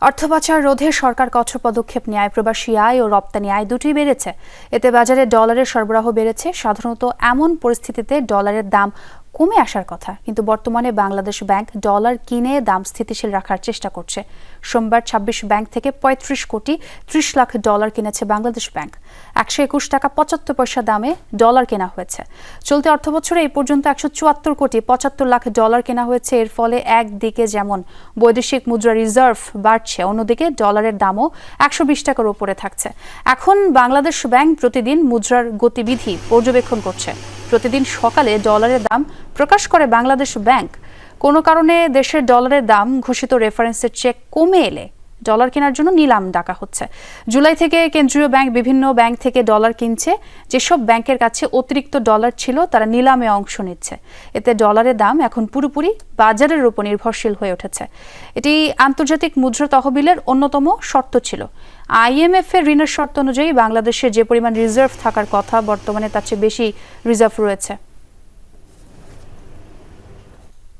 অর্থ পাচার রোধে সরকার কঠোর পদক্ষেপ নেয়। প্রবাসী আয় ও রপ্তানি আয় দুটি বেড়েছে। এতে বাজারে ডলারের সরবরাহ বেড়েছে। সাধারণত এমন পরিস্থিতিতে ডলারের দাম কমে আসার কথা, কিন্তু বর্তমানে বাংলাদেশ ব্যাংক ডলার কিনে দাম স্থিতিশীল রাখার চেষ্টা করছে। সোমবার ছাব্বিশ ব্যাংক থেকে পঁয়ত্রিশ কোটি ত্রিশ লাখ ডলার কিনেছে বাংলাদেশ ব্যাংক। একশো একুশ টাকা পঁচাত্তর পয়সা দামে ডলার কেনা হয়েছে। চলতি অর্থবছরে এই পর্যন্ত একশো চুয়াত্তর কোটি পঁচাত্তর লাখ ডলার কেনা হয়েছে। এর ফলে একদিকে যেমন বৈদেশিক মুদ্রা রিজার্ভ বাড়ছে, অন্যদিকে ডলারের দামও একশো বিশ টাকার উপরে থাকছে। এখন বাংলাদেশ ব্যাংক প্রতিদিন মুদ্রার গতিবিধি পর্যবেক্ষণ করছে। প্রতিদিন সকালে ডলারের দাম প্রকাশ করে বাংলাদেশ ব্যাংক। কোনো কারণে দেশের ডলারের দাম ঘোষিত রেফারেন্সের চেক কমে এলে ডলার কেনার জন্য নিলাম ডাকা হচ্ছে। জুলাই থেকে কেন্দ্রীয় ব্যাংক বিভিন্ন ব্যাংক থেকে ডলার কিনছে। যেসব ব্যাংকের কাছে অতিরিক্ত ডলার ছিল, তারা নিলামে অংশ নিচ্ছে। এতে ডলারের দাম এখন পুরোপুরি বাজারের উপর নির্ভরশীল হয়ে উঠেছে। এটি আন্তর্জাতিক মুদ্রা তহবিলের অন্যতম শর্ত ছিল। আইএমএফ এর ঋণের শর্ত অনুযায়ী বাংলাদেশে যে পরিমাণ রিজার্ভ থাকার কথা বর্তমানে তার চেয়ে বেশি রিজার্ভ রয়েছে।